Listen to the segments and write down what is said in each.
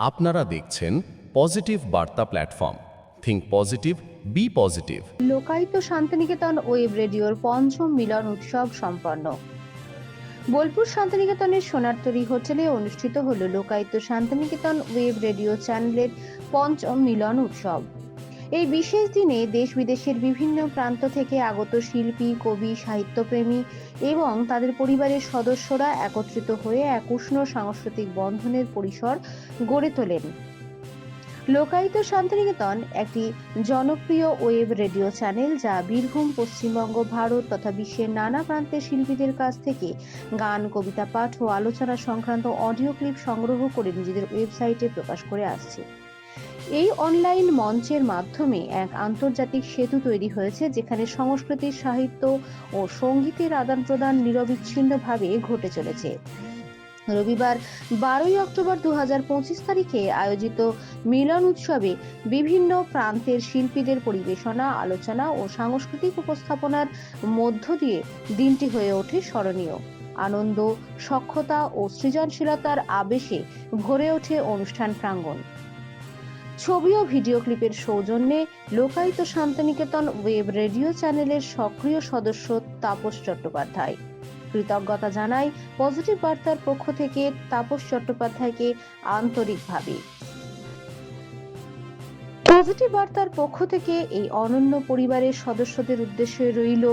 আপনারা দেখছেন পজিটিভ বার্তা platform. Think positive be positive লোকায়িত Santiniketan web রেডিওর পঞ্চম মিলন উৎসব সম্পন্ন। বোলপুর শান্তিনিকেতনের সোনারতরী হোটেলে অনুষ্ঠিত হল লোকায়িত শান্তিনিকেতন ওয়েব রেডিও চ্যানেলের পঞ্চম মিলন উৎসব। এই বিশেষ দিনে দেশ বিদেশের বিভিন্ন প্রান্ত থেকে আগত শিল্পী, কবি, সাহিত্যপ্রেমী এবং তাদের পরিবারের সদস্যরা একত্রিত হয়ে এক উষ্ণ সাংস্কৃতিক বন্ধনের পরিসর গড়ে তোলেন। লোকায়িত শান্তিনিকেতন একটি জনপ্রিয় ওয়েব রেডিও চ্যানেল যা বীরভূম, পশ্চিমবঙ্গ, ভারত তথা বিশ্বের নানা প্রান্তের শিল্পীদের কাছ থেকে গান, কবিতা, পাঠ ও আলোচনা সংক্রান্ত অডিও ক্লিপ সংগ্রহ করে নিজেদের ওয়েবসাইটে প্রকাশ করে আসছে। এই অনলাইন মঞ্চের মাধ্যমে এক আন্তর্জাতিক সেতু তৈরি হয়েছে, যেখানে সংস্কৃতি সাহিত্য ও সঙ্গীতের আদান প্রদান নিরবিচ্ছিন্নভাবে ঘটে চলেছে। রবিবার বারোই অক্টোবর দু হাজার পঁচিশ তারিখে আয়োজিত মিলন উৎসবে বিভিন্ন প্রান্তের শিল্পীদের পরিবেশনা, আলোচনা ও সাংস্কৃতিক উপস্থাপনার মধ্য দিয়ে দিনটি হয়ে ওঠে স্মরণীয়। আনন্দ, সক্ষতা ও সৃজনশীলতার আবেশে ভরে ওঠে অনুষ্ঠান প্রাঙ্গণ। ছবি ও ভিডিও ক্লিপের সৌজন্যে লোকায়িত শান্তিনিকেতন ওয়েব রেডিও চ্যানেলের সক্রিয় সদস্য তাপস চট্টোপাধ্যায়। কৃতজ্ঞতা জানাই পজিটিভ বার্তার পক্ষ থেকে তাপস চট্টোপাধ্যায়কে আন্তরিকভাবে। পজিটিভ বার্তার পক্ষ থেকে এই অনন্য পরিবারের সদস্যদের উদ্দেশ্যে রইল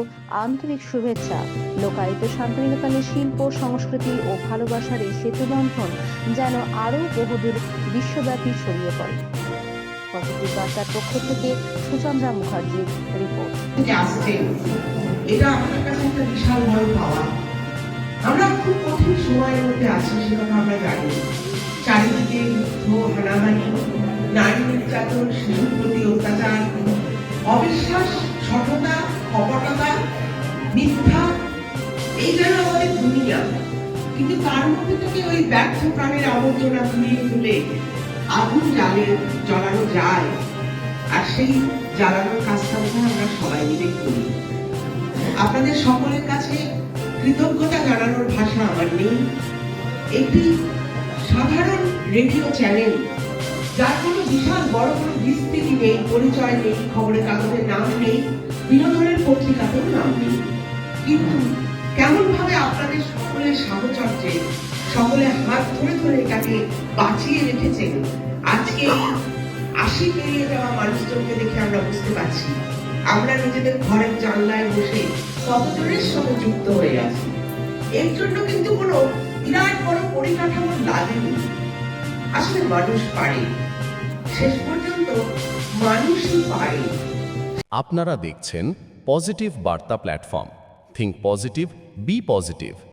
আন্তরিক শুভেচ্ছা। লোকায়িত শান্তিনিকেতনের শিল্প, সংস্কৃতি ও ভালোবাসার এই সেতুবন্ধন যেন আরও বহুদূর বিশ্বব্যাপী ছড়িয়ে পড়ে। পজিটিভ বার্তার পক্ষ থেকে সুচন্দ্রা মুখার্জির রিপোর্ট। এটা আমাদের কাছে একটা বিশাল পাওয়া। আমরা খুব কঠিন সময়ের মধ্যে আছি আমরা জানি। চারিদিকে যুদ্ধ হানাহানি, নারী নির্যাতন, শিশুর প্রতি অত্যাচার, অবিশ্বাস সঠতা কপটতা মিথ্যা, এই যেন আমাদের দুনিয়া। কিন্তু তার মধ্যে থেকে ওই ব্যর্থ প্রাণের আবর্জনা তুলিয়ে তুলে আগুন জ্বালে জ্বালানো যায়। আর সেই জ্বালানোর কাজটা হয় আমরা সবাই মিলে করি। আপনাদের সকলের কাছে কৃতজ্ঞতা জানানোর ভাষা আমার নেই। একটি সাধারণ রেডিও চ্যানেল, যার কোনো বিশাল বড় কোনো বিস্তৃতি নেই, পরিচয় নেই, খবরের কাগজের নাম নেই, বিনোদনের পত্রিকাতেও নাম নেই। কিন্তু কেমন ভাবে আপনাদের সকলের সাহচর্যে সকলে হাত ধরে ধরে এটাকে বাঁচিয়ে রেখেছেন আজকে আশি পেরিয়ে যাওয়া মানুষজনকে দেখে আমরা বুঝতে পারছি, আমরা নিজেদের ঘরের জানলায় বসে কতজনের সঙ্গে যুক্ত হয়ে আছি। এর জন্য কিন্তু কোনো বিরাট বড় পরিকাঠামো লাগেনি। আসলে মানুষ পারে, শেষ পর্যন্ত মানুষই পারে। আপনারা দেখছেন পজিটিভ বার্তা platform think positive be positive